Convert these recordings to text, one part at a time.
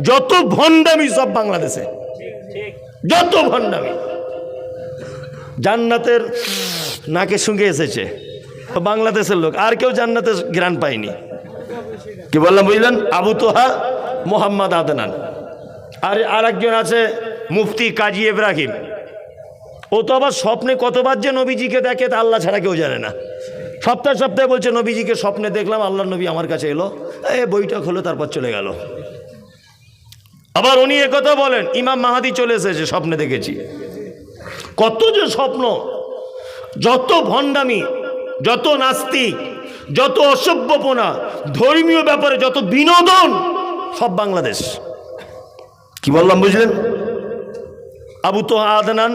যত ভণ্ডামি সব বাংলাদেশে। যত ভণ্ডামি। জান্নাতের নাকে শুঙ্গে এসেছে। বাংলাদেশের লোক, আর কেউ জান্নাতের গ্রান পায়নি। কি বললাম, বুঝলেন? আবু তোহা, মোহাম্মদ আদনান। আর আর একজন আছে, মুফতি কাজী ইব্রাহিম। ও তো আবার স্বপ্নে কতবার যে নবীজিকে দেখে তা আল্লাহ ছাড়া কেউ জানে না। সপ্তাহে সপ্তাহে বলছে, নবীজিকে স্বপ্নে দেখলাম আল্লাহ নবী আমার কাছে এলো। এ বইটা হলো, তারপর চলে গেল। আবার উনি একথা বলেন ইমাম মাহাদি চলে এসেছে স্বপ্নে দেখেছি। কত যে স্বপ্ন যত ভণ্ডামি যত নাস্তিক যত অসভ্যপনা ধর্মীয় ব্যাপারে যত বিনোদন সব বাংলাদেশ। কি বললাম বুঝলেন? আবু তো আদনান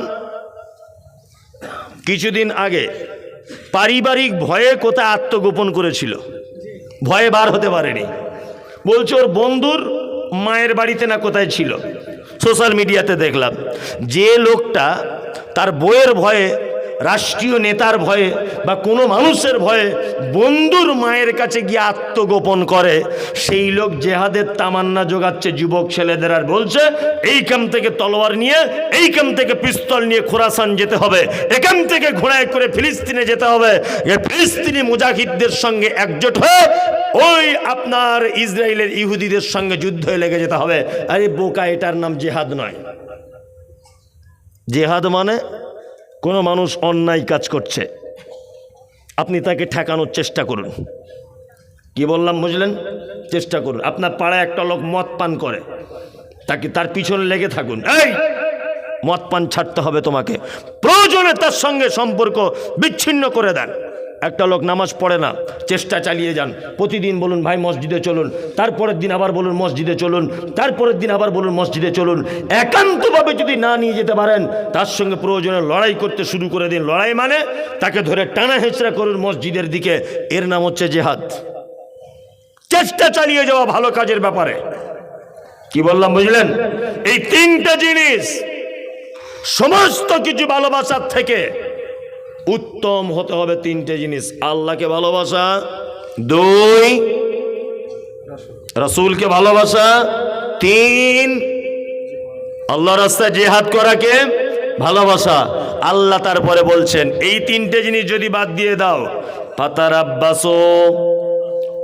কিছুদিন আগে পারিবারিক ভয়ে কোথায় আত্মগোপন করেছিল? ভয়ে বার হতে পারেনি। বলছে ওর বন্ধুর মায়ের বাড়িতে না কোথায় ছিল? সোশ্যাল মিডিয়াতে দেখলাম, যে লোকটা তার বইয়ের ভয়ে, রাষ্ট্রীয় নেতার ভয়ে বা কোনো মানুষের ভয়ে বন্ধুর মায়ের কাছে গিয়ে আত্মগোপন করে, সেই লোক জেহাদের তামান্না যোগাচ্ছে যুবক ছেলেদের আর বলছে, এইখান থেকে তলোয়ার নিয়ে, এইখান থেকে পিস্তল নিয়ে খোরাসান যেতে হবে, এখান থেকে ঘোড়ায় করে ফিলিস্তিনে যেতে হবে। ফিলিস্তিনি মুজাহিদদের সঙ্গে একজোট হয়ে ওই আপনার ইসরায়েলের ইহুদিদের সঙ্গে যুদ্ধে লেগে যেতে হবে। আরে বোকা, এটার নাম জেহাদ নয়। জেহাদ মানে কোনো মানুষ অন্যায় কাজ করছে। আপনি তাকে ঠেকানোর চেষ্টা করুন। কি বললাম বুঝলেন? চেষ্টা করুন। আপনার পাড়ায় একটা লোক মদ পান করে। তাকে তার পিছনে লেগে থাকুন। এই, মদ পান ছাড়তে হবে তোমাকে। প্রয়োজনে তার সঙ্গে সম্পর্ক বিচ্ছিন্ন করে দেন। একটা লোক নামাজ পড়ে না, চেষ্টা চালিয়ে যান। প্রতিদিন বলুন, ভাই, মসজিদে চলুন। তারপরের দিন আবার বলুন, মসজিদে চলুন। তারপরের দিন আবার বলুন, মসজিদে চলুন। একান্তভাবে যদি না নিয়ে যেতে পারেন, তার সঙ্গে প্রয়োজনে লড়াই করতে শুরু করে দিন। লড়াই মানে তাকে ধরে টানা হেঁচড়া করুন মসজিদের দিকে। এর নাম হচ্ছে জেহাদ। চেষ্টা চালিয়ে যাওয়া ভালো কাজের ব্যাপারে। কি বললাম, বুঝলেন? এই তিনটা জিনিস সমস্ত কিছু ভালোবাসার থেকে উত্তম হতে হবে তিনটে জিনিস। আল্লাহকে ভালোবাসা, দুই, রসুলকে ভালোবাসা, তিন আল্লাহ রাস্তায় জেহাদ করাকে ভালোবাসা। আল্লাহ তারপরে বলছেন, এই তিনটে জিনিস যদি বাদ দিয়ে দাও পাতার আব্বাসও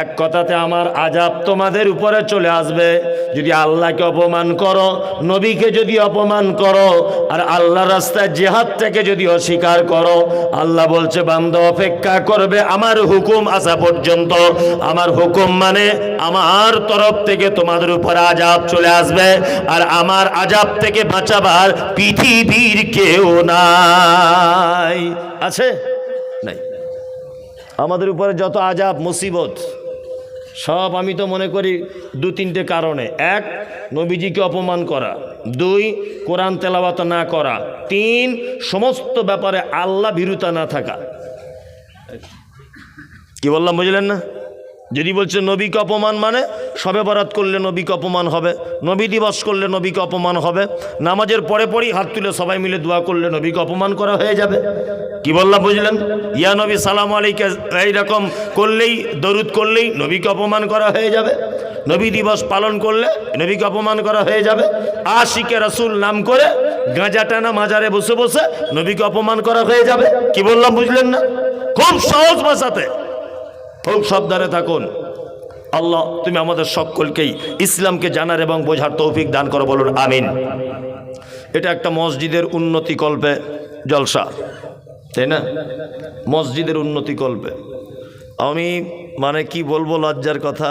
এক কথাতে আমার আজাব তোমাদের উপরে চলে আসবে। যদি আল্লাহকে অপমান করো, নবীকে যদি অপমান করো, আর আল্লাহ রাস্তায় জেহাদ থেকে যদি অস্বীকার করো, আল্লাহ বলছে বান্ধব অপেক্ষা করবে, আমার হুকুম আসা পর্যন্ত। আমার হুকুম মানে আমার তরফ থেকে তোমাদের উপরে আজাব চলে আসবে, আর আমার আজাব থেকে বাঁচাবার পৃথিবীর কেউ নাই। আছে? নাই। আমাদের উপরে যত আজাব, মুসিবত সব আমি তো মনে করি দু তিনটে কারণে। এক, নবীজিকে অপমান করা। দুই, কোরআন তেলাবাত না করা। তিন, সমস্ত ব্যাপারে আল্লাহ ভীরুতা না থাকা। কি বললাম, বুঝলেন না? যদি বলছে নবীকে অপমান মানে সবে বরাত করলে নবীকে অপমান হবে, নবী দিবস করলে নবীকে অপমান হবে, নামাজের পরে পরেই হাত তুলে সবাই মিলে দোয়া করলে নবীকে অপমান করা হয়ে যাবে। কি বললাম বুঝলেন? ইয়া নবী, সালাম আলাইকে এইরকম করলেই, দরুদ করলেই নবীকে অপমান করা হয়ে যাবে। নবী দিবস পালন করলে নবীকে অপমান করা হয়ে যাবে। আশিকে রসুল নাম করে গাঁজা টানা মাজারে বসে বসে নবীকে অপমান করা হয়ে যাবে। কি বললাম বুঝলেন না? খুব সহজ ভাষাতে। খুব সাবধানে থাকুন। আল্লাহ, তুমি আমাদের সকলকেই ইসলামকে জানার এবং বোঝার তৌফিক দান করো, বলুন, আমিন। এটা একটা মসজিদের উন্নতি কল্পে জলসা, তাই না? মসজিদের উন্নতি কল্পে। আমি মানে কি বলব লজ্জার কথা?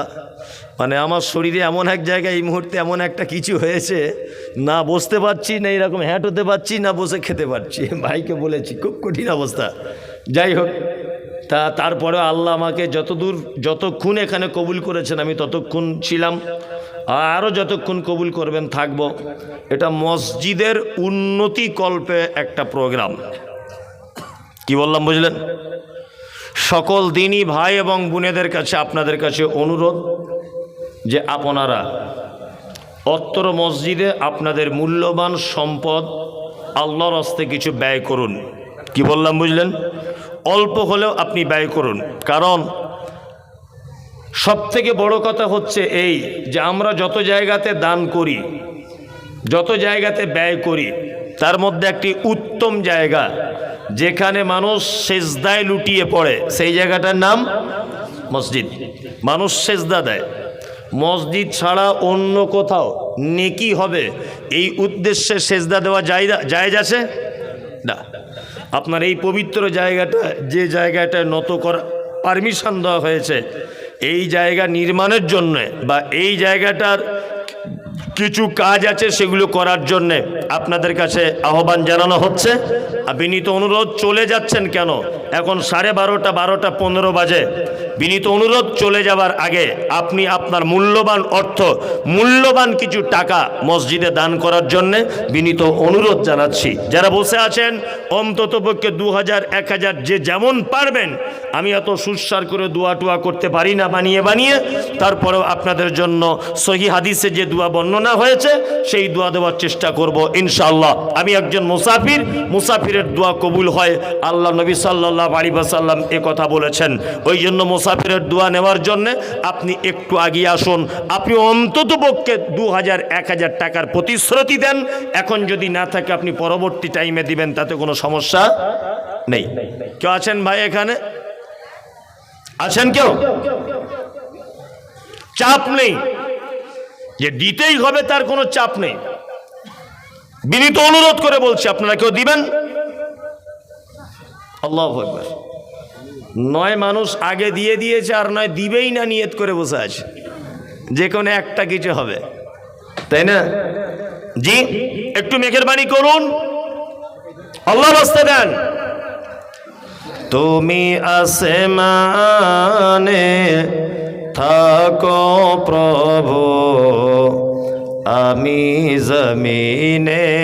মানে আমার শরীরে এমন এক জায়গায় এই মুহূর্তে এমন একটা কিছু হয়েছে, না বসতে পারছি, না এরকম হ্যাট হতে পারছি, না বসে খেতে পারছি। ভাইকে বলেছি, খুব কঠিন অবস্থা। যাই হোক তা তারপরে আল্লাহ আমাকে যতদূর, যতক্ষণ এখানে কবুল করেছেন, আমি ততক্ষণ ছিলাম। আরও যতক্ষণ কবুল করবেন, থাকব। এটা মসজিদের উন্নতি কল্পে একটা প্রোগ্রাম। কি বললাম, বুঝলেন? সকল দিনই ভাই এবং বোনেদের কাছে আপনাদের কাছে অনুরোধ যে আপনারা অত্তর মসজিদে আপনাদের মূল্যবান সম্পদ আল্লাহর হস্তে কিছু ব্যয় করুন। কি বললাম, বুঝলেন? অল্প হলেও আপনি ব্যয় করুন। কারণ সব থেকে বড় কথা হচ্ছে এই যে আমরা যত জায়গাতে দান করি, যত জায়গাতে ব্যয় করি, তার মধ্যে একটি উত্তম জায়গা, যেখানে মানুষ সেজদায় লুটিয়ে পড়ে। সেই জায়গাটার নাম মসজিদ। মানুষ সেজদা দেয়। মসজিদ ছাড়া অন্য কোথাও নেকি হবে? এই উদ্দেশ্যে সেজদা দেওয়া যায় জায়েজ আছে? না। আপনার এই পবিত্র জায়গাটা, যে জায়গাটা নত করা পারমিশন দেওয়া হয়েছে, এই জায়গা নির্মাণের জন্যে বা এই জায়গাটার কিছু কাজ আছে সেগুলো করার জন্যে আপনাদের কাছে আহ্বান জানানো হচ্ছে। বিনীত অনুরোধ চলে যাচ্ছেন কেন? এখন সাড়ে বারোটা বারোটা পনেরো বাজে। বিনীত অনুরোধ চলে যাবার আগে আপনি আপনার মূল্যবান অর্থ, মূল্যবান কিছু টাকা মসজিদে দান করার জন্যে বিনীত অনুরোধ জানাচ্ছি। যারা বসে আছেন অন্তত পক্ষে দু হাজার এক হাজার যে যেমন পারবেন, আমি এত সুস্বার করে দোয়া টুয়া করতে পারি না, বানিয়ে বানিয়ে। তারপরেও আপনাদের জন্য সহি হাদিসে যে দোয়া বর্ণনা হয়েছে, সেই দোয়া দেওয়ার চেষ্টা করব ইনশাল্লাহ আমি একজন মুসাফির মুসাফির মুসাফিরের দোয়া কবুল হয়। আল্লাহ নবী সাল্লাহ আলী সাল্লাম এ কথা বলেছেন। ওই জন্য মুসাফিরের দোয়া নেওয়ার জন্য আপনি একটু আগিয়ে আসুন। আপনি অন্তত পক্ষে দু হাজার এক হাজার টাকার প্রতিশ্রুতি দেন। এখন যদি না থাকে আপনি পরবর্তী টাইমে দিবেন, তাতে কোনো সমস্যা নেই। কেউ আছেন ভাই এখানে? আছেন কেউ? চাপ নেই। যে দিতেই হবে তার কোনো চাপ নেই। বিনীত অনুরোধ করে বলছি, আপনারা কেউ দিবেন? আল্লাহ একবার নয় মানুষ আগে দিয়ে দিয়েছে আর নয় দিবেই না নিয়ত করে বসে আছে। যে কোনো একটা কিছু হবে। তাই না? জি, একটু মেঘের বাণী করুন। আল্লাহ বাস্তে দেন। তুমি আসমানে থাকো প্রভু, আমি জমিনে।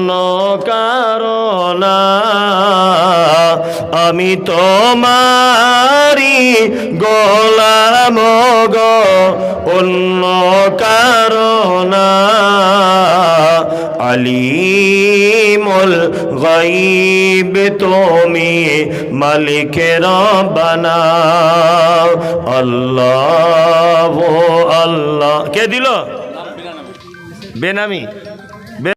আমি তোমারি গোলাম গো, অন্য কারণা। আলিমুল গাইব তুমি মালিক রব্বানা আল্লাহ, ও আল্লাহ। কে দিল? বেনামি।